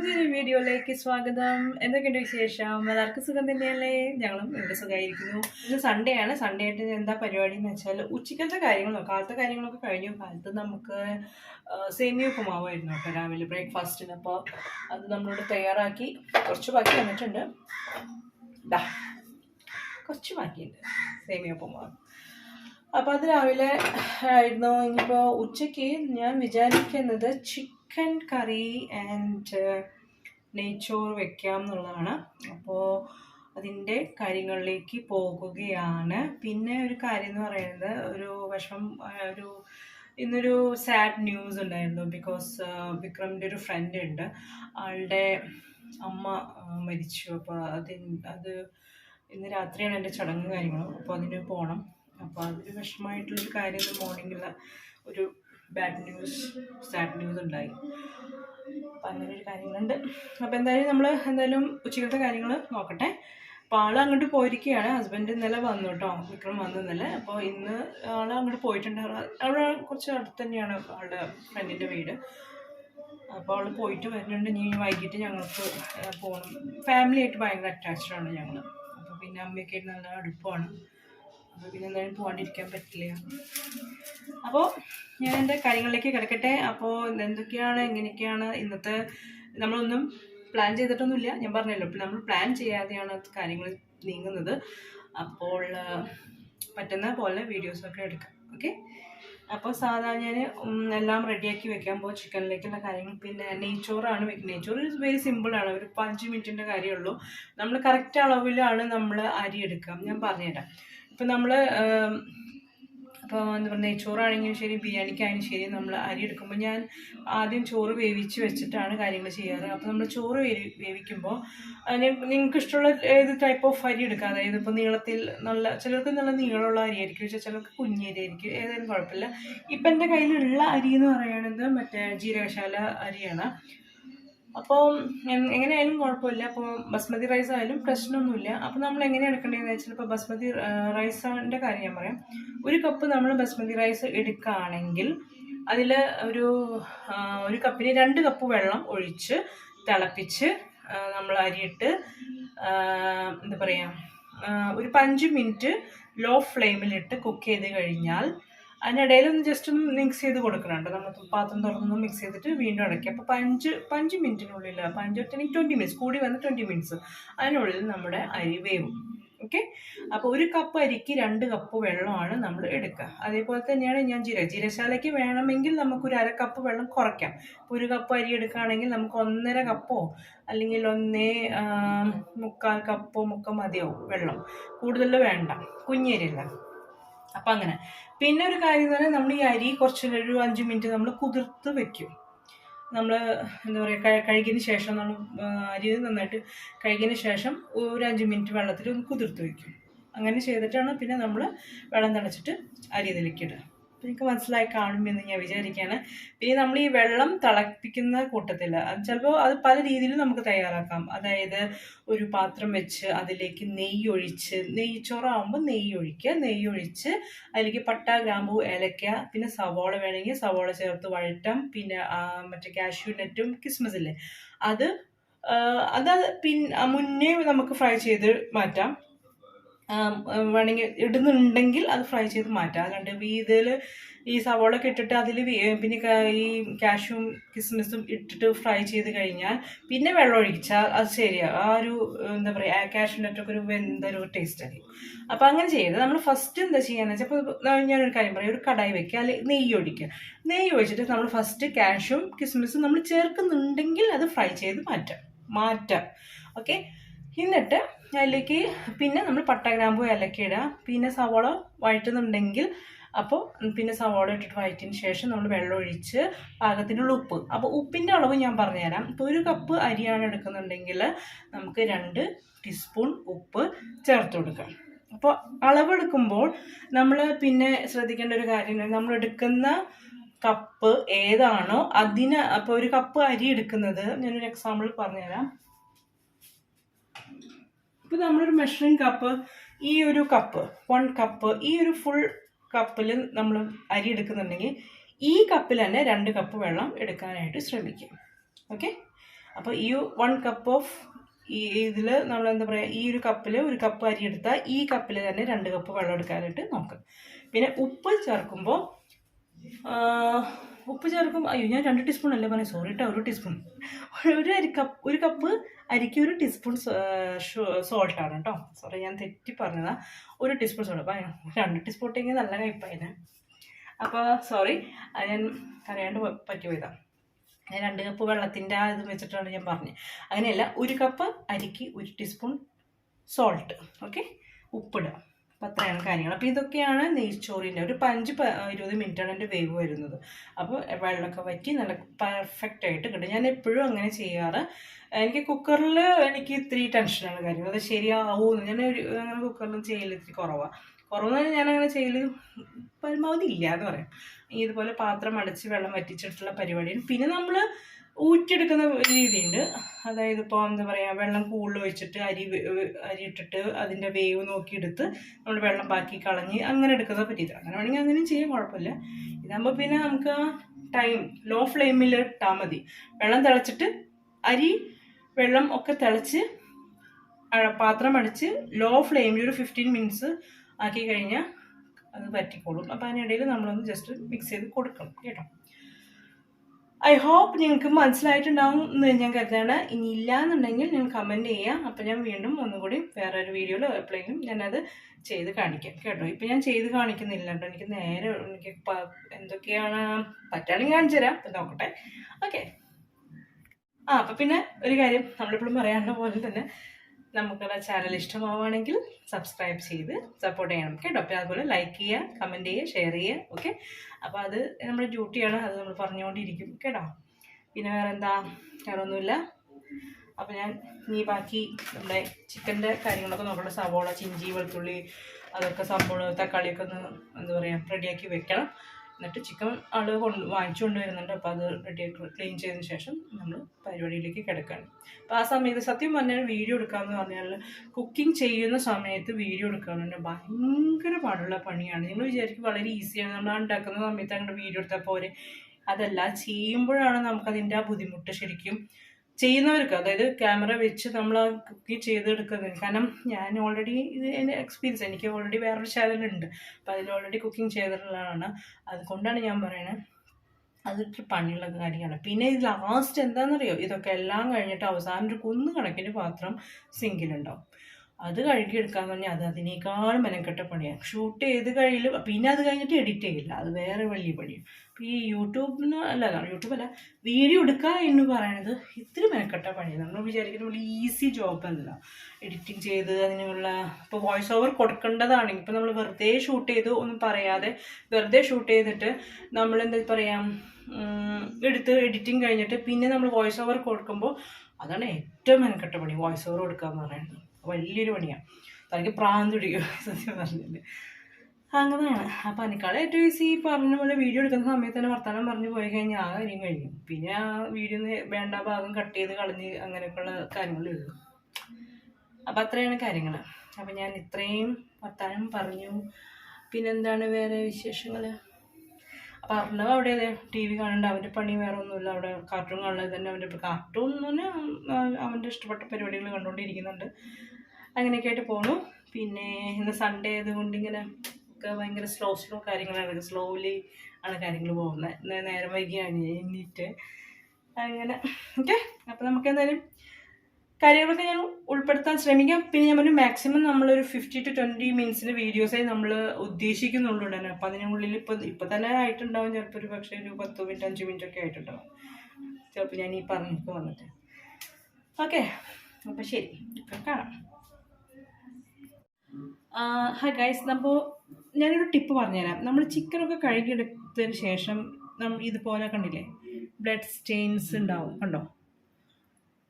പുതിയൊരു വീഡിയോയിലേക്ക് സ്വാഗതം. എന്തൊക്കെയുണ്ട് വിശേഷം? എല്ലാവർക്കും സുഖം തന്നെയല്ലേ? ഞങ്ങളും ഇവിടെ സുഖമായിരിക്കുന്നു ഇന്ന് സൺഡേ ആണ്. സൺഡേ ആയിട്ട് എന്താ പരിപാടി എന്ന് വെച്ചാൽ ഉച്ചക്കത്തെ കാര്യങ്ങളോ കാലത്തെ കാര്യങ്ങളൊക്കെ കഴിഞ്ഞു. കാലത്ത് നമുക്ക് സേമിയ ഉപ്പുമാവായിരുന്നു കേട്ടോ രാവിലെ ബ്രേക്ക്ഫാസ്റ്റിന് അപ്പോൾ അത് നമ്മളോട് തയ്യാറാക്കി കുറച്ച് ബാക്കി വന്നിട്ടുണ്ട്. ദാ കുറച്ച് ബാക്കിയുണ്ട് സേമിയ ഉപ്പുമാവ്. അപ്പോൾ അത് രാവിലെ ആയിരുന്നു. ഇനിയിപ്പോൾ ഉച്ചയ്ക്ക് ഞാൻ വിചാരിക്കുന്നത് ചിക്കൻ കറി ആൻഡ് നെയ്ച്ചോറ് വെക്കാം എന്നുള്ളതാണ്. അപ്പോൾ അതിന്റെ കാര്യങ്ങളിലേക്ക് പോകുകയാണ്. പിന്നെ ഒരു കാര്യം എന്ന് പറയുന്നത് ഒരു വിഷം ഒരു ഇന്നൊരു സാഡ് ന്യൂസ് ഉണ്ടായിരുന്നു. ബിക്കോസ് വിക്രമിന്റെ ഒരു ഫ്രണ്ട് ഉണ്ട്. ആളുടെ അമ്മ മരിച്ചു. അപ്പോൾ അതിന് അത് ഇന്ന് രാത്രിയാണ് എന്റെ ചടങ്ങ് കാര്യങ്ങളും. അപ്പോൾ അതിന് പോകണം അപ്പോൾ അതൊരു വിഷമമായിട്ടുള്ളൊരു കാര്യം മോർണിംഗിൽ ഒരു ബാഡ് ന്യൂസ് സാഡ് ന്യൂസ് ഉണ്ടായി. അപ്പം അങ്ങനെ ഒരു കാര്യങ്ങളുണ്ട്. അപ്പോൾ എന്തായാലും നമ്മൾ എന്തായാലും ഉച്ചക്കത്തെ കാര്യങ്ങൾ നോക്കട്ടെ. അപ്പോൾ ആൾ അങ്ങോട്ട് പോയിരിക്കുകയാണ് ഹസ്ബൻഡ് ഇന്നലെ വന്നു കേട്ടോ. വിക്രം വന്നു ഇന്നലെ. അപ്പോൾ ഇന്ന് ആൾ അങ്ങോട്ട് പോയിട്ടുണ്ട്. അവിടെ കുറച്ച് അടുത്ത് തന്നെയാണ് ആളുടെ ഫ്രണ്ടിന്റെ വീട്. അപ്പോൾ അവൾ പോയിട്ട് വരുന്നുണ്ട്. ഇനി വൈകിട്ട് ഞങ്ങൾക്ക് പോകണം ഫാമിലിയായിട്ട് ഭയങ്കര അറ്റാച്ച്ഡ് ആണ് ഞങ്ങൾ അപ്പോൾ പിന്നെ അമ്മയൊക്കെ നല്ല അടുപ്പമാണ് അപ്പോൾ പിന്നെ എന്തായാലും പോകാണ്ടിരിക്കാൻ പറ്റില്ല. അപ്പോൾ ഞാൻ എന്റെ കാര്യങ്ങളിലേക്ക് കിടക്കട്ടെ. അപ്പോൾ എന്തൊക്കെയാണ് എങ്ങനെയൊക്കെയാണ് ഇന്നത്തെ നമ്മളൊന്നും പ്ലാൻ ചെയ്തിട്ടൊന്നുമില്ല. ഞാൻ പറഞ്ഞല്ലോ നമ്മൾ പ്ലാൻ ചെയ്യാതെയാണ് കാര്യങ്ങൾ നീങ്ങുന്നത്. അപ്പോൾ പറ്റുന്ന പോലെ വീഡിയോസൊക്കെ എടുക്കാം. ഓക്കെ അപ്പോൾ സാധാരണ ഞാൻ എല്ലാം റെഡിയാക്കി വെക്കാൻ പോകും ചിക്കനിലേക്കുള്ള കാര്യങ്ങൾ. പിന്നെ നെയ്ച്ചോറാണ് വെക്കുന്നത് നെയ്ച്ചോറ് വെരി സിമ്പിളാണ് ഒരു അഞ്ച് മിനിറ്റിന്റെ കാര്യമുള്ളൂ നമ്മൾ കറക്റ്റ് അളവിലാണ് നമ്മൾ അരി എടുക്കാം ഞാൻ പറഞ്ഞുതരാം. ഇപ്പം നമ്മൾ അപ്പോൾ എന്താ പറയുക നെയ്ച്ചോറാണെങ്കിലും ശരി ബിരിയാണിക്കായാലും ശരി നമ്മൾ അരി എടുക്കുമ്പോൾ ഞാൻ ആദ്യം ചോറ് വേവിച്ച് വെച്ചിട്ടാണ് കാര്യങ്ങൾ ചെയ്യാറ്. അപ്പോൾ നമ്മൾ ചോറ് വേവി വേവിക്കുമ്പോൾ നിങ്ങൾക്ക് ഇഷ്ടമുള്ള ഏത് ടൈപ്പ് ഓഫ് അരി എടുക്കാം അതായത് ഇപ്പോൾ നീളത്തിൽ നല്ല ചിലർക്ക് നല്ല നീളമുള്ള അരി ആയിരിക്കും പക്ഷേ ചിലർക്ക് കുഞ്ഞരി ആയിരിക്കും ഏതായാലും കുഴപ്പമില്ല. ഇപ്പം എന്റെ കയ്യിലുള്ള അരി എന്ന് പറയുന്നത് മറ്റേ ജീരകശാല അരിയാണ്. അപ്പോൾ എങ്ങനെയായാലും കുഴപ്പമില്ല. അപ്പോൾ ബസ്മതി റൈസ് ആയാലും പ്രശ്നമൊന്നുമില്ല. അപ്പോൾ നമ്മൾ എങ്ങനെ എടുക്കേണ്ടതെന്ന് വെച്ചാൽ ഇപ്പോൾ ബസ്മതി റൈസിന്റെ കാര്യം ഞാൻ പറയാം. ഒരു കപ്പ് നമ്മൾ ബസ്മതി റൈസ് എടുക്കുകയാണെങ്കിൽ അതിൽ ഒരു ഒരു കപ്പിന് രണ്ട് കപ്പ് വെള്ളം ഒഴിച്ച് തിളപ്പിച്ച് നമ്മൾ അരിയിട്ട് എന്താ പറയുക ഒരു പഞ്ച് മിനിറ്റ് ലോ ഫ്ലെയിമിലിട്ട് കുക്ക് ചെയ്ത് കഴിഞ്ഞാൽ അതിനിടയിൽ ഒന്ന് ജസ്റ്റ് ഒന്ന് മിക്സ് ചെയ്ത് കൊടുക്കണം കേട്ടോ നമ്മൾ പാത്രം തുറന്ന് മിക്സ് ചെയ്തിട്ട് വീണ്ടും അടയ്ക്കുക അപ്പോൾ പഞ്ച് പഞ്ച് മിനിറ്റിനുള്ളിൽ പഞ്ച് ഒറ്റണെങ്കിൽ ട്വന്റി മിനിറ്റ്സ് കൂടി വന്ന് ട്വന്റി മിനിറ്റ്സ് അതിനുള്ളിൽ നമ്മുടെ അരി വേവും. ഓക്കെ അപ്പോൾ ഒരു കപ്പ് അരിക്ക് രണ്ട് കപ്പ് വെള്ളമാണ് നമ്മൾ എടുക്കുക. അതേപോലെ തന്നെയാണ് ഞാൻ ജീര ജീരശാലയ്ക്ക് വേണമെങ്കിൽ നമുക്കൊരു അര കപ്പ് വെള്ളം കുറയ്ക്കാം. ഒരു കപ്പ് അരി എടുക്കുകയാണെങ്കിൽ നമുക്ക് ഒന്നര കപ്പോ അല്ലെങ്കിൽ ഒന്നേ മുക്കാൽ കപ്പോ മുക്കം മതിയാവും വെള്ളം. കൂടുതൽ വേണ്ട. കുഞ്ഞരിയല്ല അപ്പം അങ്ങനെ പിന്നെ ഒരു കാര്യം എന്ന് പറഞ്ഞാൽ നമ്മൾ ഈ അരി കുറച്ച് ഒരു അഞ്ച് മിനിറ്റ് നമ്മൾ കുതിർത്ത് വെക്കും. നമ്മൾ എന്താ പറയുക കഴുകിയതിന് ശേഷം നമ്മൾ അരി നന്നായിട്ട് കഴുകിയതിന് ശേഷം ഒരു അഞ്ച് മിനിറ്റ് വെള്ളത്തിൽ ഒന്ന് കുതിർത്ത് വെക്കും. അങ്ങനെ ചെയ്തിട്ടാണ് പിന്നെ നമ്മൾ വെള്ളം തിളച്ചിട്ട് അരി ഇതിലേക്ക് ഇടുക. നിങ്ങൾക്ക് മനസ്സിലായി കാണുമെന്ന് ഞാൻ വിചാരിക്കുകയാണ് പിന്നെ നമ്മൾ ഈ വെള്ളം തിളപ്പിക്കുന്ന കൂട്ടത്തിൽ ചിലപ്പോൾ അത് പല രീതിയിലും നമുക്ക് തയ്യാറാക്കാം. അതായത് ഒരു പാത്രം വെച്ച് അതിലേക്ക് നെയ്യ് ഒഴിച്ച് നെയ്യ് നെയ്ച്ചോറാകുമ്പോൾ നെയ്യ് ഒഴിക്കുക. നെയ്യ് ഒഴിച്ച് അതിലേക്ക് പട്ട ഗ്രാമ്പു ഏലക്ക പിന്നെ സവോള വേണമെങ്കിൽ സവോള ചേർത്ത് വഴറ്റം. പിന്നെ മറ്റേ കാഷ്യൂ നെറ്റും ക്രിസ്മസ് അല്ലേ അത് അത് പിന്നെ മുന്നേ നമുക്ക് ഫ്രൈ ചെയ്ത് മാറ്റാം. വേണമെങ്കിൽ ഇടുന്നുണ്ടെങ്കിൽ അത് ഫ്രൈ ചെയ്ത് മാറ്റാം. അല്ലാണ്ട് ഇതിൽ ഈ സവോള ഒക്കെ ഇട്ടിട്ട് അതിൽ പിന്നെ ഈ കാഷ്യൂം കിസ്മിസും ഇട്ടിട്ട് ഫ്രൈ ചെയ്ത് കഴിഞ്ഞാൽ പിന്നെ വെള്ളം ഒഴിച്ചാൽ അത് ശരിയാ. ആ ഒരു എന്താ പറയുക കാഷ്യൂ ഒരു വെന്തൊരു ടേസ്റ്റ് ആയിരിക്കും അപ്പോൾ അങ്ങനെ ചെയ്യരുത് നമ്മൾ ഫസ്റ്റ് എന്താ ചെയ്യാന്ന് വെച്ചാൽ ഇപ്പോൾ ഞാനൊരു കാര്യം പറയാം. ഒരു കടായി വെക്കുക അല്ലെങ്കിൽ നെയ്യ് ഒഴിക്കുക. നെയ്യ് ഒഴിച്ചിട്ട് നമ്മൾ ഫസ്റ്റ് കാഷ്യൂം കിസ്മിസും നമ്മൾ ചേർക്കുന്നുണ്ടെങ്കിൽ അത് ഫ്രൈ ചെയ്ത് മാറ്റാം. മാറ്റാം. ഓക്കെ? എന്നിട്ട് അതിലേക്ക് പിന്നെ നമ്മൾ പട്ട ഏലക്ക ഇടുക. പിന്നെ സവോള വഴറ്റുന്നുണ്ടെങ്കിൽ അപ്പോൾ പിന്നെ സവോള ഇട്ടിട്ട് വഴറ്റിന് ശേഷം നമ്മൾ വെള്ളം ഒഴിച്ച് പാകത്തിനുള്ള ഉപ്പ്. അപ്പോൾ ഉപ്പിന്റെ അളവ് ഞാൻ പറഞ്ഞുതരാം. ഇപ്പോൾ ഒരു കപ്പ് അരിയാണ് എടുക്കുന്നുണ്ടെങ്കിൽ നമുക്ക് രണ്ട് ടീസ്പൂൺ ഉപ്പ് ചേർത്ത് കൊടുക്കാം. അപ്പോൾ അളവെടുക്കുമ്പോൾ നമ്മൾ പിന്നെ ശ്രദ്ധിക്കേണ്ട ഒരു കാര്യം നമ്മൾ എടുക്കുന്ന കപ്പ് ഏതാണോ അതിന് അപ്പോൾ ഒരു കപ്പ് അരി എടുക്കുന്നത് ഞാനൊരു എക്സാമ്പിൾ പറഞ്ഞുതരാം. ഇപ്പോൾ നമ്മളൊരു മെഷറിംഗ് കപ്പ് ഈ ഒരു കപ്പ് വൺ കപ്പ് ഈ ഒരു ഫുൾ കപ്പിൽ നമ്മൾ അരി എടുക്കുന്നുണ്ടെങ്കിൽ ഈ കപ്പിൽ തന്നെ രണ്ട് കപ്പ് വെള്ളം എടുക്കാനായിട്ട് ശ്രമിക്കും. ഓക്കെ അപ്പോൾ ഈ വൺ കപ്പ് ഓഫ് ഈ ഇതിൽ നമ്മൾ എന്താ പറയുക ഈ ഒരു കപ്പിൽ ഒരു കപ്പ് അരി എടുത്താൽ ഈ കപ്പിൽ തന്നെ രണ്ട് കപ്പ് വെള്ളം എടുക്കാനായിട്ട് നോക്കാം. പിന്നെ ഉപ്പ് ചേർക്കുമ്പോൾ ഉപ്പ് ചേർക്കും അയ്യോ ഞാൻ രണ്ട് ടീസ്പൂൺ അല്ലേ പറഞ്ഞു? സോറി കേട്ടോ ഒരു ടീസ്പൂൺ ഒരു അരി കപ്പ് ഒരു കപ്പ് അരിക്ക് ഒരു ടീസ്പൂൺ സോൾട്ടാണ് കേട്ടോ സോറി ഞാൻ തെറ്റി പറഞ്ഞതാ. ഒരു ടീസ്പൂൺ സോൾട്ട് അപ്പം രണ്ട് ടീസ്പൂൺ ഇട്ടെങ്കിൽ നല്ല കയ്പായിരുന്നു അപ്പോൾ സോറി ഞാൻ അറിയാണ്ട് പോയതാ ഞാൻ രണ്ട് കപ്പ് വെള്ളത്തിന്റെ ആ ഇത് വെച്ചിട്ടാണ് ഞാൻ പറഞ്ഞത് അങ്ങനെയല്ല ഒരു കപ്പ് അരിക്ക് ഒരു ടീസ്പൂൺ സോൾട്ട് ഓക്കെ ഉപ്പിടുക അപ്പം അത്രയാണ് കാര്യങ്ങൾ. അപ്പോൾ ഇതൊക്കെയാണ് നെയ്ച്ചോറിന്റെ ഒരു പഞ്ച് ഇരുപത് മിനിറ്റാണ് എന്റെ വേവ് വരുന്നത്. അപ്പോൾ വെള്ളമൊക്കെ വറ്റി നല്ല പെർഫെക്റ്റ് ആയിട്ട് കിട്ടും. ഞാൻ എപ്പോഴും അങ്ങനെ ചെയ്യാറ്. എനിക്ക് കുക്കറിൽ എനിക്ക് ഇത്തിരി ടെൻഷനാണ് കാര്യം അത് ശരിയാവുമെന്ന് ഞാൻ ഒരു അങ്ങനെ കുക്കറിൽ ചെയ്യൽ ഇത്തിരി കുറവാണ് കുറവെന്ന് ഞാൻ അങ്ങനെ ചെയ്യൽ പരമാവധി ഇല്ല എന്ന് പറയാം ഇതുപോലെ പാത്രം അടച്ച് വെള്ളം വറ്റിച്ചിട്ടുള്ള പരിപാടിയാണ്. പിന്നെ നമ്മൾ ഊറ്റിയെടുക്കുന്ന രീതിയുണ്ട്. അതായത് ഇപ്പോൾ എന്താ പറയുക വെള്ളം കൂടുതൽ ഒഴിച്ചിട്ട് അരി അരി ഇട്ടിട്ട് അതിന്റെ വേവ് നോക്കിയെടുത്ത് നമ്മൾ വെള്ളം ബാക്കി കളഞ്ഞ് അങ്ങനെ എടുക്കുന്ന പറ്റിയത് അങ്ങനെ വേണമെങ്കിൽ അങ്ങനെയും ചെയ്യാൻ കുഴപ്പമില്ല. ഇതാകുമ്പോൾ പിന്നെ നമുക്ക് ആ ടൈം ലോ ഫ്ലെയിമിൽ ഇട്ടാൽ മതി. വെള്ളം തിളച്ചിട്ട് അരി വെള്ളം ഒക്കെ തിളച്ച് പാത്രം അടിച്ച് ലോ ഫ്ലെയിമിൽ ഒരു ഫിഫ്റ്റീൻ മിനിറ്റ്സ് ആക്കി കഴിഞ്ഞാൽ അത് പറ്റിക്കോളും അപ്പോൾ അതിനിടയിൽ നമ്മളൊന്ന് ജസ്റ്റ് മിക്സ് ചെയ്ത് കൊടുക്കണം. കേട്ടോ? ഐ ഹോപ്പ് നിങ്ങൾക്ക് മനസ്സിലായിട്ടുണ്ടാവും എന്ന് ഞാൻ കരുതാണ് ഇനി ഇല്ല എന്നുണ്ടെങ്കിൽ നിങ്ങൾ കമന്റ് ചെയ്യാം അപ്പോൾ ഞാൻ വീണ്ടും ഒന്നുകൂടി വേറൊരു വീഡിയോയിൽ എപ്പോഴെങ്കിലും ഞാനത് ചെയ്ത് കാണിക്കാം കേട്ടോ. ഇപ്പം ഞാൻ ചെയ്ത് കാണിക്കുന്നില്ല കേട്ടോ. എനിക്ക് നേരെ എനിക്ക് എന്തൊക്കെയാണ് പറ്റുകയാണെങ്കിൽ കാണിച്ചു തരാം. അപ്പം നോക്കട്ടെ. ഓക്കെ ആ അപ്പം പിന്നെ ഒരു കാര്യം നമ്മളിപ്പോഴും പറയാനുള്ള പോലെ തന്നെ നമുക്കുള്ള ചാനൽ ഇഷ്ടമാവുകയാണെങ്കിൽ സബ്സ്ക്രൈബ് ചെയ്ത് സപ്പോർട്ട് ചെയ്യണം കേട്ടോ അപ്പോൾ അതുപോലെ ലൈക്ക് ചെയ്യുക കമന്റ് ചെയ്യുക ഷെയർ ചെയ്യുക ഓക്കെ അപ്പോൾ അത് നമ്മുടെ ഡ്യൂട്ടിയാണ് അത് നമ്മൾ പറഞ്ഞുകൊണ്ടിരിക്കും കേട്ടോ പിന്നെ വേറെ എന്താ വേറെ ഒന്നുമില്ല അപ്പോൾ ഞാൻ ഇനി ബാക്കി നമ്മുടെ ചിക്കന്റെ കാര്യങ്ങളൊക്കെ നോക്കണം സവോള ചിഞ്ചി വെളുത്തുള്ളി അതൊക്കെ സംഭവം തക്കാളിയൊക്കെ ഒന്ന് എന്താ പറയുക റെഡിയാക്കി വെക്കണം. എന്നിട്ട് ചിക്കൻ ആൾ കൊണ്ട് വാങ്ങിച്ചു കൊണ്ടുവരുന്നുണ്ട് അപ്പോൾ അത് റെഡിയാക്കി ക്ലീൻ ചെയ്തതിന് ശേഷം നമ്മൾ പരിപാടിയിലേക്ക് കിടക്കുകയാണ് അപ്പോൾ ആ സമയത്ത് സത്യം പറഞ്ഞാൽ വീഡിയോ എടുക്കാമെന്ന് പറഞ്ഞാൽ കുക്കിംഗ് ചെയ്യുന്ന സമയത്ത് വീഡിയോ എടുക്കാമെന്ന് ഭയങ്കര പാടുള്ള പണിയാണ്. നിങ്ങൾ വിചാരിക്കും വളരെ ഈസിയാണ് നമ്മൾ ഉണ്ടാക്കുന്ന സമയത്ത് അങ്ങോട്ട് വീഡിയോ എടുത്താൽ പോരെ. അതല്ല ചെയ്യുമ്പോഴാണ് നമുക്കതിന്റെ ആ ബുദ്ധിമുട്ട് ശരിക്കും ചെയ്യുന്നവർക്ക് അതായത് ക്യാമറ വെച്ച് നമ്മൾ കുക്ക് ചെയ്തെടുക്കുന്നത്. കാരണം ഞാൻ ഓൾറെഡി ഇത് എന്റെ എക്സ്പീരിയൻസ് എനിക്ക് ഓൾറെഡി വേറൊരു ചാനലുണ്ട് അപ്പോൾ അതിൽ ഓൾറെഡി കുക്കിംഗ് ചെയ്തിട്ടുള്ളതാണ്. അതുകൊണ്ടാണ് ഞാൻ പറയുന്നത് അതൊരു പണിയുള്ള കാര്യമാണ്. പിന്നെ ഇത് ലാസ്റ്റ് എന്താണെന്നറിയോ ഇതൊക്കെ എല്ലാം കഴിഞ്ഞിട്ട് അവസാനം ഒരു കുന്നു കണക്കിന് പാത്രം സിങ്കിലുണ്ടാവും അത് കഴുകിയെടുക്കാന്ന് പറഞ്ഞാൽ അത് അതിനേക്കാൾ മെനക്കെട്ട പണിയാണ് ഷൂട്ട് ചെയ്ത് കഴിയില്ല പിന്നെ അത് കഴിഞ്ഞിട്ട് എഡിറ്റ് ചെയ്യില്ല. അത് വേറെ വലിയ പണിയാണ് ഈ യൂട്യൂബിന് അല്ല യൂട്യൂബ് അല്ല വീഡിയോ എടുക്കുക എന്ന് പറയുന്നത് ഇത്തിരി മെനക്കെട്ട പണിയാണ്. നമ്മൾ വിചാരിക്കുന്ന പോലെ ഈസി ജോബ് അല്ല. എഡിറ്റിംഗ് ചെയ്ത് അതിനുള്ള ഇപ്പോൾ വോയിസ് ഓവർ കൊടുക്കേണ്ടതാണെങ്കിൽ ഇപ്പോൾ നമ്മൾ വെറുതെ ഷൂട്ട് ചെയ്ത് ഒന്നും പറയാതെ വെറുതെ ഷൂട്ട് ചെയ്തിട്ട് നമ്മൾ എന്താ പറയാം ഉം, എടുത്ത് എഡിറ്റിംഗ് കഴിഞ്ഞിട്ട് പിന്നെ നമ്മൾ വോയിസ് ഓവർ കൊടുക്കുമ്പോൾ അതാണ് ഏറ്റവും മെനക്കെട്ട പണി വോയിസ് ഓവർ കൊടുക്കുക എന്ന് പറയുന്നത്. വലിയൊരു പണിയാണ് തനിക്ക് പ്രാന്ത് പിടിക്കും സത്യം പറഞ്ഞിട്ട് അങ്ങനെയാണ്. അപ്പം അതിനേക്കാൾ ഏറ്റവും ഈസി പറഞ്ഞ പോലെ വീഡിയോ എടുക്കുന്ന സമയത്ത് തന്നെ വർത്തമാനം പറഞ്ഞു പോയി കഴിഞ്ഞാൽ ആ കാര്യം കഴിഞ്ഞു പിന്നെ ആ വീഡിയോ വേണ്ട ഭാഗം കട്ട് ചെയ്ത് കളഞ്ഞ് അങ്ങനെയൊക്കെയുള്ള കാര്യങ്ങളേ ഉള്ളൂ അപ്പം അത്രയാണ് കാര്യങ്ങൾ അപ്പം ഞാൻ ഇത്രയും വർത്തമാനം പറഞ്ഞു. പിന്നെന്താണ് വേറെ വിശേഷങ്ങൾ അപ്പം അർണവ് അവിടെ അതെ ടി വി കാണണ്ട. അവന്റെ പണി വേറെ ഒന്നുമില്ല. അവിടെ കാർട്ടൂൺ കാണുന്നത് തന്നെ അവന്റെ കാർട്ടൂൺ എന്ന് അവന്റെ ഇഷ്ടപ്പെട്ട പരിപാടികൾ കണ്ടുകൊണ്ടിരിക്കുന്നുണ്ട് അങ്ങനെയൊക്കെ ആയിട്ട് പോണു. പിന്നെ ഇന്ന് സൺഡേ ആയതുകൊണ്ട് ഇങ്ങനെ ഒക്കെ ഭയങ്കര സ്ലോ സ്ലോ കാര്യങ്ങളാണ്. സ്ലോലി ആണ് കാര്യങ്ങൾ പോകുന്നത്. എന്നാൽ നേരം വൈകിയാണ് എണ്ണീറ്റ് അങ്ങനെ. ഓക്കെ അപ്പോൾ നമുക്ക് എന്തായാലും കാര്യങ്ങളൊക്കെ ഞാൻ ഉൾപ്പെടുത്താൻ ശ്രമിക്കാം. പിന്നെ ഞാൻ പറഞ്ഞു മാക്സിമം നമ്മളൊരു ഫിഫ്റ്റി ടു ട്വന്റി മിനിറ്റ്സിന്റെ വീഡിയോസായി നമ്മൾ ഉദ്ദേശിക്കുന്നുള്ളൂ തന്നെ അപ്പം അതിനുള്ളിൽ ഇപ്പോൾ ഇപ്പം തന്നെ ആയിട്ടുണ്ടാവും ചിലപ്പോൾ ഒരു പക്ഷേ ഒരു പത്ത് മിനിറ്റ് അഞ്ച് മിനിറ്റ് ഒക്കെ ആയിട്ടുണ്ടാവും. ചിലപ്പോൾ ഞാൻ ഈ പറഞ്ഞിട്ട് വന്നിട്ട്. ഓക്കെ അപ്പം ശരി. ഇപ്പം കാണാം. ഹായ് ഗൈസ് അപ്പോൾ ഞാനൊരു ടിപ്പ് പറഞ്ഞുതരാം. നമ്മൾ ചിക്കനൊക്കെ കഴുകിയെടുത്തതിന് ശേഷം നമ്മൾ ഇതുപോലെ കണ്ടില്ലേ? ബ്ലഡ് സ്റ്റെയിൻസ് ഉണ്ടാവും. കണ്ടോ?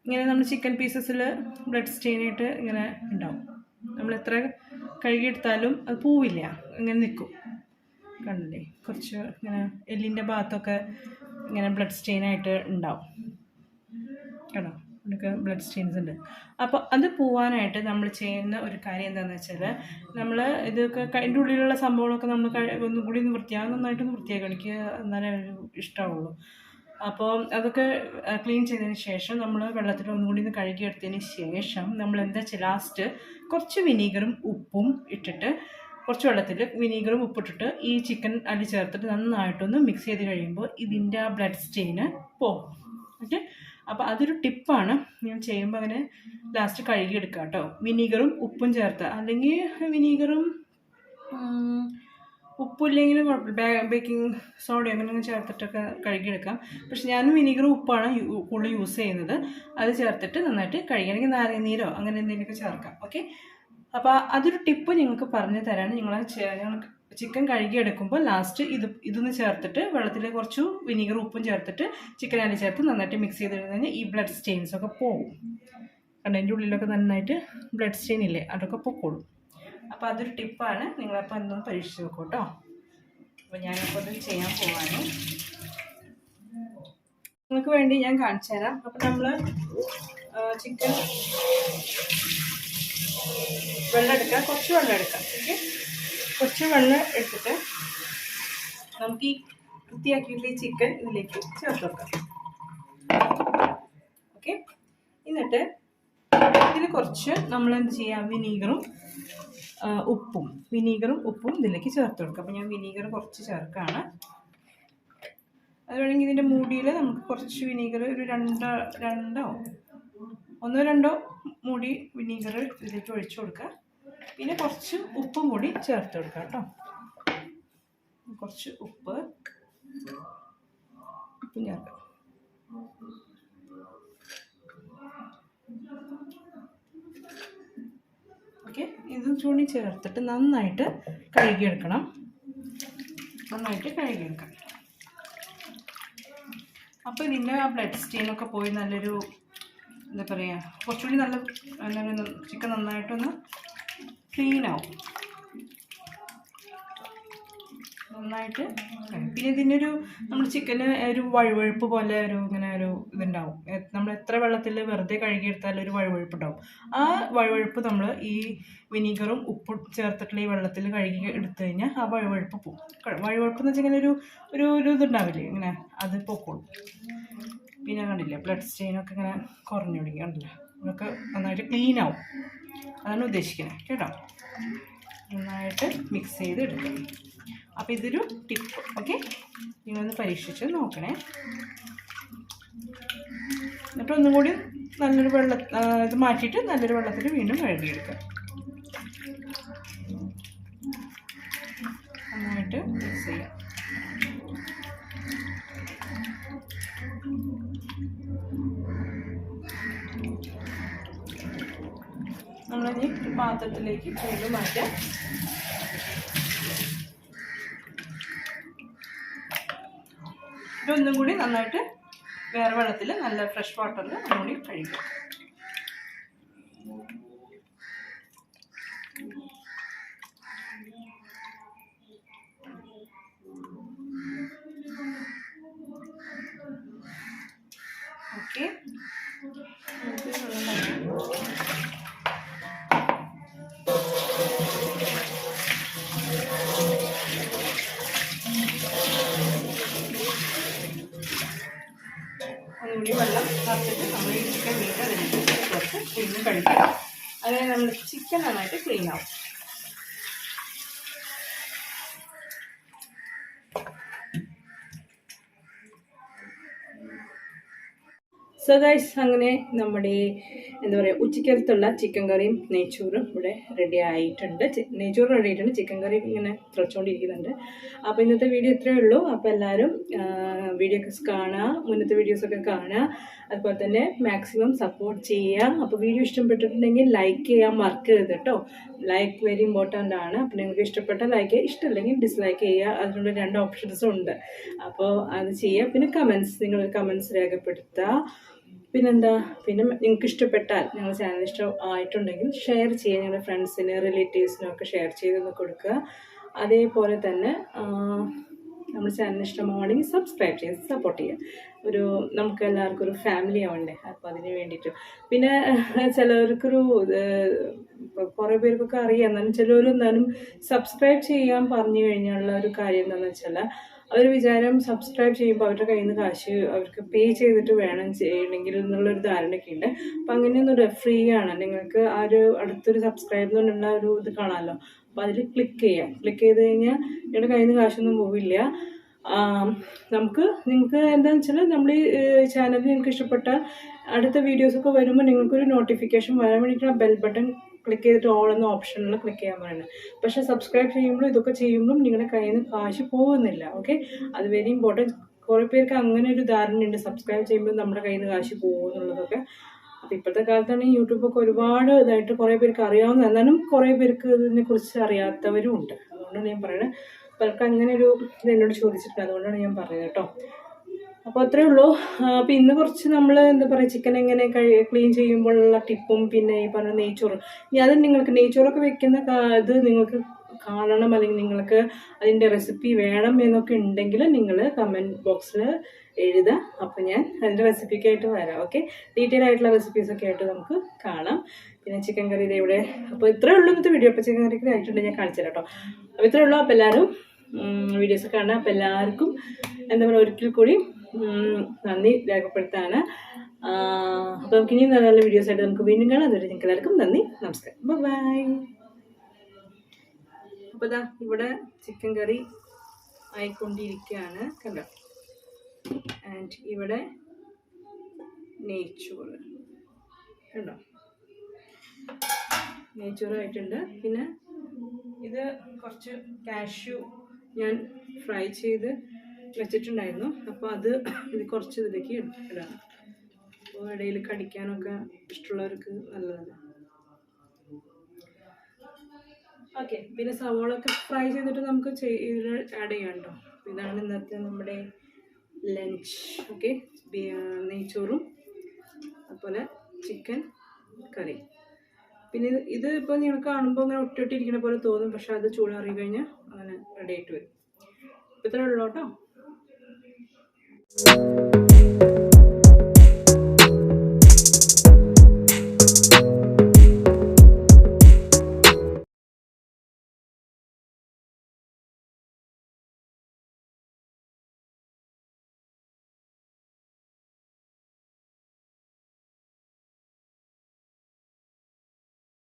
ഇങ്ങനെ നമ്മൾ ചിക്കൻ പീസസിൽ ബ്ലഡ് സ്റ്റെയിൻ ആയിട്ട് ഇങ്ങനെ ഉണ്ടാവും. നമ്മൾ എത്ര കഴുകിയെടുത്താലും അത് പോവില്ല. ഇങ്ങനെ നിൽക്കും. കണ്ടില്ലേ? കുറച്ച് ഇങ്ങനെ എല്ലിന്റെ ഭാഗത്തൊക്കെ ഇങ്ങനെ ബ്ലഡ് സ്റ്റെയിൻ ആയിട്ട് ഉണ്ടാവും. കേട്ടോ ഇവിടെയൊക്കെ ബ്ലഡ് സ്റ്റെയിൻസ് ഉണ്ട്. അപ്പോൾ അത് പോവാനായിട്ട് നമ്മൾ ചെയ്യുന്ന ഒരു കാര്യം എന്താണെന്ന് വെച്ചാൽ നമ്മൾ ഇതൊക്കെ ഇതിന്റെ ഉള്ളിലുള്ള സംഭവങ്ങളൊക്കെ നമ്മൾ ഒന്നുകൂടി ഒന്നും വൃത്തിയാകും നന്നായിട്ടൊന്ന് വൃത്തിയാക്കി എന്നാലേ ഒരു ഇഷ്ടമാവുള്ളൂ അപ്പോൾ അതൊക്കെ ക്ലീൻ ചെയ്തതിന് ശേഷം നമ്മൾ വെള്ളത്തിൽ ഒന്നുകൂടി ഒന്ന് കഴുകിയെടുത്തതിന് ശേഷം നമ്മൾ എന്താ വെച്ചാൽ ലാസ്റ്റ് കുറച്ച് വിനീഗറും ഉപ്പും ഇട്ടിട്ട് കുറച്ച് വെള്ളത്തിൽ വിനീഗറും ഉപ്പിട്ടിട്ട് ഈ ചിക്കൻ അടി ചേർത്തിട്ട് നന്നായിട്ടൊന്ന് മിക്സ് ചെയ്ത് കഴിയുമ്പോൾ ഇതിന്റെ ആ ബ്ലഡ് സ്റ്റെയിന് പോകും ഓക്കെ അപ്പോൾ അതൊരു ടിപ്പാണ്. ഞാൻ ചെയ്യുമ്പോൾ അങ്ങനെ ലാസ്റ്റ് കഴുകിയെടുക്കുക കേട്ടോ വിനീഗറും ഉപ്പും ചേർത്ത്. അല്ലെങ്കിൽ വിനീഗറും ഉപ്പില്ലെങ്കിലും കുഴപ്പമില്ല. ബേക്കിംഗ് സോഡയോ അങ്ങനെ ചേർത്തിട്ടൊക്കെ കഴുകിയെടുക്കാം. പക്ഷെ ഞാൻ വിനീഗറും ഉപ്പാണ് കൂടുതൽ യൂസ് ചെയ്യുന്നത്. അത് ചേർത്തിട്ട് നന്നായിട്ട് കഴുകണമെങ്കിൽ നാരങ്ങനീരോ അങ്ങനെ എന്തെങ്കിലുമൊക്കെ ചേർക്കാം. ഓക്കെ അപ്പോൾ അതൊരു ടിപ്പ് നിങ്ങൾക്ക് പറഞ്ഞു തരാണ്. നിങ്ങൾ ഞങ്ങൾ ചിക്കൻ കഴുകിയെടുക്കുമ്പോൾ ലാസ്റ്റ് ഇത് ഇതൊന്ന് ചേർത്തിട്ട് വെള്ളത്തിൽ കുറച്ച് വിനീഗർ ഉപ്പും ചേർത്തിട്ട് ചിക്കൻ അതിൽ ചേർത്ത് നന്നായിട്ട് മിക്സ് ചെയ്ത് കഴിഞ്ഞാൽ ഈ ബ്ലഡ് സ്റ്റെയിൻസ് ഒക്കെ പോകും. കാരണം അതിന്റെ ഉള്ളിലൊക്കെ നന്നായിട്ട് ബ്ലഡ് സ്റ്റെയിൻ ഇല്ലേ? അതൊക്കെ പൊക്കോളും. അപ്പോൾ അതൊരു ടിപ്പാണ് നിങ്ങളപ്പോൾ എന്തൊന്ന് പരീക്ഷിച്ച് നോക്കൂ കേട്ടോ. അപ്പോൾ ഞാനിപ്പോൾ അത് ചെയ്യാൻ പോവാണ്. നിങ്ങൾക്ക് വേണ്ടി ഞാൻ കാണിച്ചു തരാം. അപ്പം നമ്മൾ ചിക്കൻ വെള്ളം എടുക്കാം കുറച്ച് വെള്ളം എടുക്കാം ഓക്കെ? കുറച്ച് വെള്ളം എടുത്തിട്ട് നമുക്ക് ഈ വൃത്തിയാക്കിയിട്ടുള്ള ചിക്കൻ ഇതിലേക്ക് ചേർത്ത് വെക്കാം. ഓക്കെ എന്നിട്ട് ഇതിൽ കുറച്ച് നമ്മൾ എന്ത് ചെയ്യാം? വിനീഗറും ഉപ്പും. വിനീഗറും ഉപ്പും ഇതിലേക്ക് ചേർത്ത് കൊടുക്കുക അപ്പോൾ ഞാൻ വിനീഗർ കുറച്ച് ചേർക്കുകയാണ് അത് ഇതിന്റെ മൂടിയിൽ നമുക്ക് കുറച്ച് വിനീഗർ ഒരു രണ്ടോ രണ്ടോ? ഒന്നോ രണ്ടോ മൂടി വിനീഗർ ഇതിലേക്ക് ഒഴിച്ചു കൊടുക്കുക പിന്നെ കുറച്ച് ഉപ്പും കൂടി ചേർത്ത് കൊടുക്കുക കേട്ടോ. കുറച്ച് ഉപ്പ് ഉപ്പും ചേർക്കാം. ഓക്കെ ഇത് ചൂണി ചേർത്തിട്ട് നന്നായിട്ട് കഴുകിയെടുക്കണം. നന്നായിട്ട് കഴുകിയെടുക്കാം. അപ്പോൾ ഇതിന്റെ ആ ബ്ലഡ് സ്റ്റീനൊക്കെ പോയി നല്ലൊരു എന്താ പറയുക കുറച്ചുകൂടി നല്ല നല്ലൊരു ചിക്കൻ നന്നായിട്ടൊന്ന് ക്ലീൻ ആവും നന്നായിട്ട് പിന്നെ ഇതിനൊരു നമ്മൾ ചിക്കന് ഒരു വഴുവഴുപ്പ് പോലെ ഒരു ഇങ്ങനെ ഒരു ഇതുണ്ടാവും. നമ്മൾ എത്ര വെള്ളത്തിൽ വെറുതെ കഴുകിയെടുത്താലും ഒരു വഴുവഴുപ്പ് ഉണ്ടാവും ആ വഴുവഴുപ്പ് നമ്മൾ ഈ വിനീഗറും ഉപ്പും ചേർത്തിട്ടുള്ള ഈ വെള്ളത്തിൽ കഴുകി എടുത്തു കഴിഞ്ഞാൽ ആ വഴുവഴുപ്പ് പോകും വഴുവഴുപ്പ് എന്ന് വെച്ചാൽ ഒരു ഒരു ഒരു ഇതുണ്ടാവില്ലേ? ഇങ്ങനെ അത് പൊക്കോളും. പിന്നെ കണ്ടില്ലേ ബ്ലഡ് സ്റ്റെയിനൊക്കെ ഇങ്ങനെ കുറഞ്ഞു തുടങ്ങി കണ്ടില്ലേ അതൊക്കെ നന്നായിട്ട് ക്ലീൻ ആവും. അതാണ് ഉദ്ദേശിക്കുന്നത്. കേട്ടോ? നന്നായിട്ട് മിക്സ് ചെയ്ത് എടുക്കുക അപ്പോൾ ഇതൊരു ടിപ്പ് ഓക്കെ നിങ്ങളൊന്ന് പരീക്ഷിച്ച് നോക്കണേ. എന്നിട്ട് ഒന്നും കൂടി നല്ലൊരു വെള്ളം ഇത് മാറ്റിയിട്ട് നല്ലൊരു വെള്ളത്തിൽ വീണ്ടും കഴുകിയെടുക്കുക പാത്രത്തിലേക്ക് വീണ്ടും മാറ്റാം. ഇതൊന്നും കൂടി നന്നായിട്ട് വേറെ വെള്ളത്തിൽ നല്ല ഫ്രഷ് വാട്ടറിൽ ഒന്നുകൂടി കഴുകുക ഓക്കെ വെള്ളം നിറച്ചിട്ട് നമ്മൾ ഈ ചിക്കൻ വീണ്ടും അതിലേക്ക് കുറച്ച് പിന്നെ കഴിക്കുക അതായത് നമ്മൾ ചിക്കൻ നന്നായിട്ട് ക്ലീൻ ആവും. സോ ഗൈസ് അങ്ങനെ നമ്മുടെ എന്താ പറയുക ഉച്ചക്കലത്തുള്ള ചിക്കൻ കറിയും നെയ്ച്ചോറും ഇവിടെ റെഡി ആയിട്ടുണ്ട്. നെയ്ച്ചോറ് റെഡി ആയിട്ടുണ്ട്. ചിക്കൻ കറി ഇങ്ങനെ തിളച്ചുകൊണ്ടിരിക്കുന്നുണ്ട് അപ്പോൾ ഇന്നത്തെ വീഡിയോ ഇത്രയേ ഉള്ളൂ. അപ്പോൾ എല്ലാവരും വീഡിയോ ഒക്കെ കാണുക മുന്നത്തെ വീഡിയോസൊക്കെ കാണുക. അതുപോലെ തന്നെ മാക്സിമം സപ്പോർട്ട് ചെയ്യുക. അപ്പോൾ വീഡിയോ ഇഷ്ടപ്പെട്ടിട്ടുണ്ടെങ്കിൽ ലൈക്ക് ചെയ്യാൻ മറക്കരുത് കേട്ടോ. ലൈക്ക് വെരി ഇമ്പോർട്ടന്റ് ആണ്. അപ്പോൾ നിങ്ങൾക്ക് ഇഷ്ടപ്പെട്ട ലൈക്ക് ഇഷ്ടമില്ലെങ്കിൽ ഡിസ്ലൈക്ക് ചെയ്യുക. അതിനുള്ള രണ്ട് ഓപ്ഷൻസും ഉണ്ട്. അപ്പോൾ അത് ചെയ്യുക. പിന്നെ കമൻസ് നിങ്ങൾ കമൻസ് രേഖപ്പെടുത്തുക. പിന്നെന്താ? പിന്നെ നിങ്ങൾക്ക് ഇഷ്ടപ്പെട്ടാൽ ഞങ്ങളുടെ ചാനൽ ഇഷ്ടം ആയിട്ടുണ്ടെങ്കിൽ ഷെയർ ചെയ്യുക ഞങ്ങളുടെ ഫ്രണ്ട്സിന് റിലേറ്റീവ്സിനും ഒക്കെ ഷെയർ ചെയ്തൊന്ന് കൊടുക്കുക. അതേപോലെ തന്നെ നമ്മുടെ ചാനൽ ഇഷ്ടമാണെങ്കിൽ സബ്സ്ക്രൈബ് ചെയ്ത് സപ്പോർട്ട് ചെയ്യുക ഒരു നമുക്ക് എല്ലാവർക്കും ഒരു ഫാമിലി ആവണ്ടേ? അപ്പോൾ അതിന് വേണ്ടിയിട്ട്. പിന്നെ ചിലവർക്കൊരു കുറേ പേർക്കൊക്കെ അറിയാം. എന്നാലും ചിലവർ എന്നാലും സബ്സ്ക്രൈബ് ചെയ്യാൻ പറഞ്ഞു കഴിഞ്ഞുള്ള ഒരു കാര്യം എന്താണെന്ന് വെച്ചാൽ അവർ വിചാരം സബ്സ്ക്രൈബ് ചെയ്യുമ്പോൾ അവരുടെ കയ്യിൽ നിന്ന് കാശ് അവർക്ക് പേ ചെയ്തിട്ട് വേണം ചെയ്യണമെങ്കിൽ എന്നുള്ളൊരു ധാരണയൊക്കെ ഉണ്ട്. അപ്പം അങ്ങനെയൊന്നും ഫ്രീ ആണ്. നിങ്ങൾക്ക് ആ ഒരു അടുത്തൊരു സബ്സ്ക്രൈബ് എന്നുള്ള ഒരു ഇത് കാണാമല്ലോ അപ്പോൾ അതിൽ ക്ലിക്ക് ചെയ്യാം. ക്ലിക്ക് ചെയ്ത് കഴിഞ്ഞാൽ നിങ്ങളുടെ കയ്യിൽ നിന്ന് കാശൊന്നും പോവില്ല. നമുക്ക് നിങ്ങൾക്ക് എന്താണെന്ന് വെച്ചാൽ നമ്മൾ ഈ ചാനലിൽ നിങ്ങൾക്ക് ഇഷ്ടപ്പെട്ട അടുത്ത വീഡിയോസൊക്കെ വരുമ്പോൾ നിങ്ങൾക്കൊരു നോട്ടിഫിക്കേഷൻ വരാൻ വേണ്ടിയിട്ട് ആ ബെൽ ബട്ടൺ ക്ലിക്ക് ചെയ്തിട്ട് ഓൾ എന്ന ഓപ്ഷനിൽ ക്ലിക്ക് ചെയ്യാൻ പറയുന്നത് പക്ഷേ സബ്സ്ക്രൈബ് ചെയ്യുമ്പോഴും ഇതൊക്കെ ചെയ്യുമ്പോഴും നിങ്ങളുടെ കയ്യിൽ നിന്ന് കാശ് പോകുന്നില്ല ഓക്കെ അത് വെരി ഇമ്പോർട്ടന്റ് കുറേ പേർക്ക് അങ്ങനെ ഒരു ധാരണയുണ്ട് സബ്സ്ക്രൈബ് ചെയ്യുമ്പോൾ നമ്മുടെ കയ്യിൽ നിന്ന് കാശ് പോകും എന്നുള്ളതൊക്കെ. അപ്പോൾ ഇപ്പോഴത്തെ കാലത്താണ് ഈ യൂട്യൂബൊക്കെ ഒരുപാട് ഇതായിട്ട് കുറേ പേർക്ക് അറിയാവുന്ന എന്നാലും കുറേ പേർക്ക് ഇതിനെക്കുറിച്ച് അറിയാത്തവരും ഉണ്ട്. അതുകൊണ്ടാണ് ഞാൻ പറയുന്നത് പലർക്കും അങ്ങനെ ഒരു ഇത് എന്നോട് ചോദിച്ചിട്ടുണ്ട്. അതുകൊണ്ടാണ് ഞാൻ പറയുന്നത് കേട്ടോ. അപ്പോൾ അത്രേ ഉള്ളൂ. അപ്പോൾ ഇന്ന് കുറച്ച് നമ്മൾ എന്താ പറയുക ചിക്കൻ എങ്ങനെ കഴി ക്ലീൻ ചെയ്യുമ്പോഴുള്ള ടിപ്പും പിന്നെ ഈ പറഞ്ഞ നെയ്ച്ചോറ്. ഇനി അത് നിങ്ങൾക്ക് നെയ്ച്ചോറൊക്കെ വെക്കുന്ന ഇത് നിങ്ങൾക്ക് കാണണം അല്ലെങ്കിൽ നിങ്ങൾക്ക് അതിന്റെ റെസിപ്പി വേണം എന്നൊക്കെ ഉണ്ടെങ്കിൽ നിങ്ങൾ കമന്റ് ബോക്സിൽ എഴുതുക അപ്പോൾ ഞാൻ അതിന്റെ റെസിപ്പിക്കായിട്ട് വരാം ഓക്കെ ഡീറ്റെയിൽ ആയിട്ടുള്ള റെസിപ്പീസൊക്കെ ആയിട്ട് നമുക്ക് കാണാം. പിന്നെ ചിക്കൻ കറി ഇത് ഇവിടെ. അപ്പോൾ ഇത്രേ ഉള്ളൂ ഇന്നത്തെ വീഡിയോ അപ്പോൾ ചിക്കൻ കറിക്ക് ആയിട്ടുണ്ട് ഞാൻ കാണിച്ചു തരാം കേട്ടോ അപ്പോൾ ഇത്രേ ഉള്ളൂ. അപ്പോൾ എല്ലാവരും വീഡിയോസ് കാണാം. അപ്പോൾ എല്ലാവർക്കും എന്താ പറയുക ഒരിക്കൽ കൂടി നന്ദി രേഖപ്പെടുത്താണ്. അപ്പോൾ നമുക്ക് ഇനിയും നല്ല നല്ല വീഡിയോസ് ആയിട്ട് നമുക്ക് വീണ്ടും കാണാം. അതുവരെ നിങ്ങൾക്ക് എല്ലാവർക്കും നന്ദി നമസ്കാരം. ബൈ അപ്പോൾ ഇതാ ഇവിടെ ചിക്കൻ കറി ആയിക്കൊണ്ടിരിക്കുകയാണ്. കണ്ടോ? ആൻഡ് ഇവിടെ നെയ്ച്ചോറ്. കണ്ടോ? നെയ്ച്ചോറായിട്ടുണ്ട്. പിന്നെ ഇത് കുറച്ച് കാഷ്യൂ ഞാൻ ഫ്രൈ ചെയ്ത് വെച്ചിട്ടുണ്ടായിരുന്നു. അപ്പോൾ അത് ഇത് കുറച്ച് ഇതിലേക്ക് ഇടാം. അപ്പോൾ ഇടയിൽ കടിക്കാനൊക്കെ ഇഷ്ടമുള്ളവർക്ക് നല്ലതാണ്. ഓക്കെ പിന്നെ സവോള ഒക്കെ ഫ്രൈ ചെയ്തിട്ട് നമുക്ക് ആഡ് ചെയ്യാം ഇതാണ് ഇന്നത്തെ നമ്മുടെ ലഞ്ച് ഓക്കെ നെയ്ച്ചോറും അതുപോലെ ചിക്കൻ കറി പിന്നെ ഇത് ഇപ്പോൾ നിങ്ങൾ കാണുമ്പോൾ ഇങ്ങനെ ഒട്ടിയിട്ടിരിക്കുന്ന പോലെ തോന്നും. പക്ഷെ അത് ചൂടാറി കഴിഞ്ഞാൽ അങ്ങനെ റെഡി ആയിട്ട് വരും. ഇപ്പം ഇത്രേ ഉള്ളൂ കേട്ടോ. Música